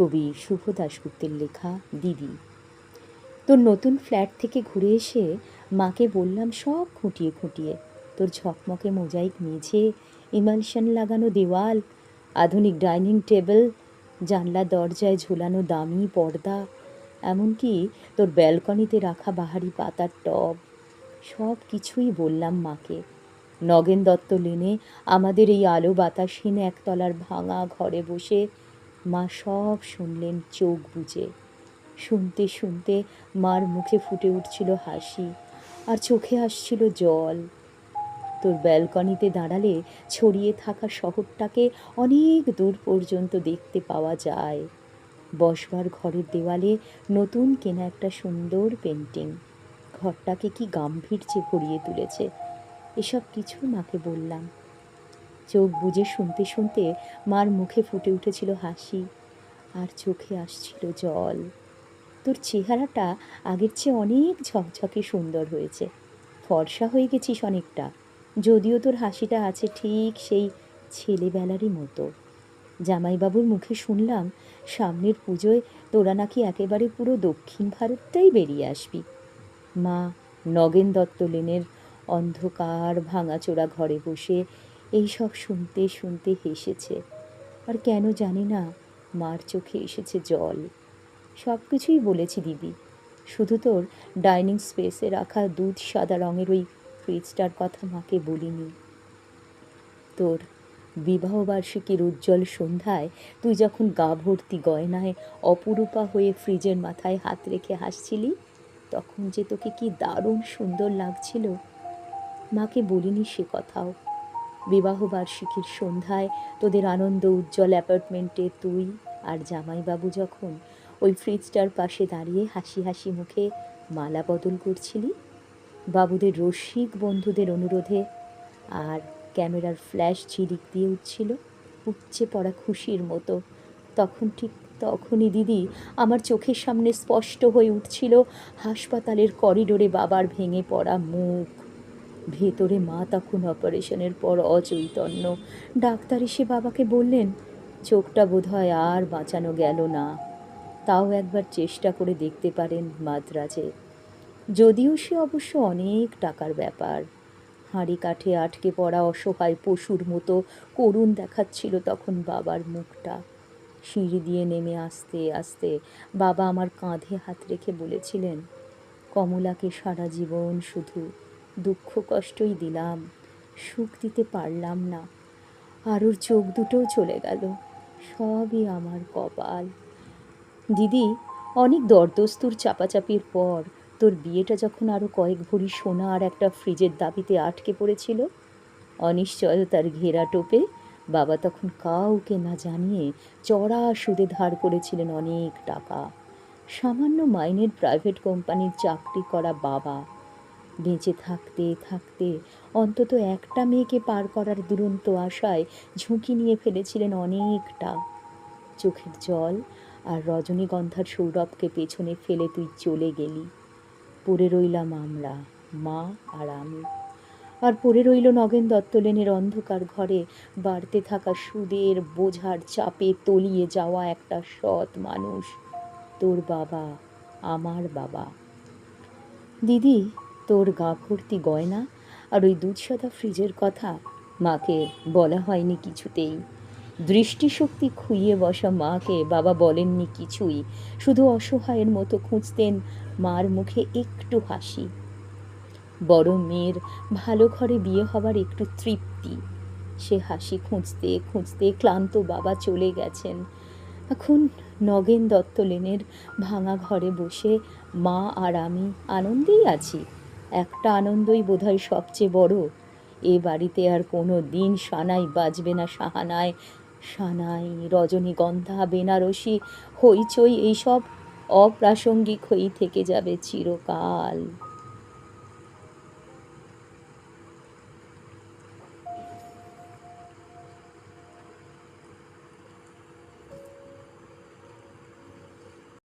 কবি শুভ দাশগুপ্তের লেখা দিদি। তোর নতুন ফ্ল্যাট থেকে ঘুরে এসে মাকে বললাম, সব খুঁটিয়ে খুঁটিয়ে। তোর ঝকমকে মোজাইক মেঝে ইমালশন লাগানো দেওয়াল, আধুনিক ডাইনিং টেবিল, জানলা দরজায় ঝোলানো দামি পর্দা, এমনকি তোর ব্যালকনিতে রাখা বাহারি পাতার টব, সব কিছুই বললাম মাকে। নগেন দত্ত লেনে আমাদের এই আলো বাতাসহীন একতলার ভাঙা ঘরে বসে মা সব শুনলেন, চোখ বুজে। শুনতে শুনতে মার মুখে ফুটে উঠছিল হাসি আর চোখে আসছিল জল। তোর ব্যালকনিতে দাঁড়ালে ছড়িয়ে থাকা শহরটাকে অনেক দূর পর্যন্ত দেখতে পাওয়া যায়। বসবার ঘরের দেওয়ালে নতুন কেনা একটা সুন্দর পেন্টিং। ঘরটাকে কি গাম্ভীর্যে ভরিয়ে তুলেছে। এসব কিছু মাকে বললাম। চোখ বুজে শুনতে শুনতে মার মুখে ফুটে উঠেছিল হাসি, আর চোখে আসছিল জল। তোর চেহারাটা আগের চেয়ে অনেক ঝকঝকে সুন্দর হয়েছে। ফর্সা হয়ে গেছিস অনেকটা। যদিও তোর হাসিটা আছে ঠিক সেই ছেলেবেলারই মতো। জামাইবাবুর মুখে শুনলাম সামনের পুজোয় তোরা নাকি একেবারে পুরো দক্ষিণ ভারতটাই বেরিয়ে আসবি। মা নগেন দত্ত লেনের অন্ধকার ভাঙাচোরা ঘরে বসে এই সব শুনতে শুনতে হেসেছে। আর কেন জানি না, মার চোখে এসেছে জল। সব কিছুই বলেছি দিদি। শুধু তোর ডাইনিং স্পেসে রাখা দুধ সাদা রঙের ওই ফ্রিজটার কথা মাকে বলিনি। তোর বিবাহবার্ষিকীর উজ্জ্বল সন্ধ্যায় তুই যখন গা ভর্তি গয়নায় অপরূপা হয়ে ফ্রিজের মাথায় হাত রেখে হাসছিলি, তখন যে তোকে কি দারুণ সুন্দর লাগছিল, মাকে বলিনি সে কথাও। বিবাহবার্ষিকীর সন্ধ্যায় তোদের আনন্দ উজ্জ্বল অ্যাপার্টমেন্টে তুই আর জামাইবাবু যখন ওই ফ্রিজটার পাশে দাঁড়িয়ে হাসি হাসি মুখে মালা বদল করছিলি? বাবুদের রসিক বন্ধুদের অনুরোধে আর ক্যামেরার ফ্ল্যাশ ঝিলিক দিয়ে উঠছিল উপচে পড়া খুশির মতো। তখন ঠিক তখনই দিদি আমার চোখের সামনে স্পষ্ট হয়ে উঠছিল হাসপাতালের করিডোরে বাবার ভেঙে পড়া মুখ। ভেতরে মা তখন অপারেশনের পর অচৈতন্য। ডাক্তার এসে বাবাকে বললেন, চোখটা বোধহয় আর বাঁচানো গেল না। তাও একবার চেষ্টা করে দেখতে পারেন মাদ্রাজে। যদিও সে অবশ্য অনেক টাকার ব্যাপার। হাঁড়ি কাঠে আটকে পড়া অসহায় পশুর মতো করুণ দেখাচ্ছিল তখন বাবার মুখটা। সিঁড়ি দিয়ে নেমে আসতে আসতে বাবা আমার কাঁধে হাত রেখে বলেছিলেন, কমলাকে সারা জীবন শুধু দুঃখ কষ্টই দিলাম, সুখ দিতে পারলাম না। আর ওর চোখ দুটোও চলে গেল, সবই আমার কপাল। দিদি, অনেক দরদস্তুর চাপাচাপির পর তোর বিয়েটা যখন আরও কয়েক ভরি সোনা আর একটা ফ্রিজের দাবিতে আটকে পড়েছিল? অনিশ্চয়তার ঘেরা টোপে বাবা তখন কাউকে না জানিয়ে চড়া সুদে ধার করেছিলেন অনেক টাকা। সামান্য মাইনের প্রাইভেট কোম্পানির চাকরি করা বাবা বেঁচে থাকতে থাকতে অন্তত একটা মেয়েকে পার করার দুরন্ত আশায় ঝুঁকি নিয়ে ফেলেছিলেন অনেকটা। চোখের জল আর রজনীগন্ধার সৌরভকে পেছনে ফেলে তুই চলে গেলি। পড়ে রইলাম আমরা, মা আর আমি। আর পড়ে রইল নগেন দত্তলেনের অন্ধকার ঘরে, বাড়তে থাকা সুদের বোঝার চাপে তলিয়ে যাওয়া একটা সৎ মানুষ। তোর বাবা, আমার বাবা। দিদি তোর গা ভর্তি গয়না আর ওই দুধসাদা ফ্রিজের কথা মাকে বলা হয়নি কিছুতেই। দৃষ্টিশক্তি খুইয়ে বসা মাকে বাবা বলেননি কিছুই, শুধু অসহায়ের মতো খুঁজতেন মার মুখে একটু হাসি। বড় মেয়ের ভালো ঘরে বিয়ে হবার একটু তৃপ্তি। সে হাসি খুঁজতে খুঁজতে ক্লান্ত বাবা চলে গেছেন। এখন নগেন দত্ত লেনের ভাঙা ঘরে বসে মা আর আমি আনন্দেই আছি। একটা আনন্দই বোধহয় সবচেয়ে বড়। এ বাড়িতে আর কোনো দিন সানাই বাজবে না সাহানায়। সানাই, রজনীগন্ধা, বেনারসি, হইচই, এইসব অপ্রাসঙ্গিক হয়েই থেকে যাবে চিরকাল।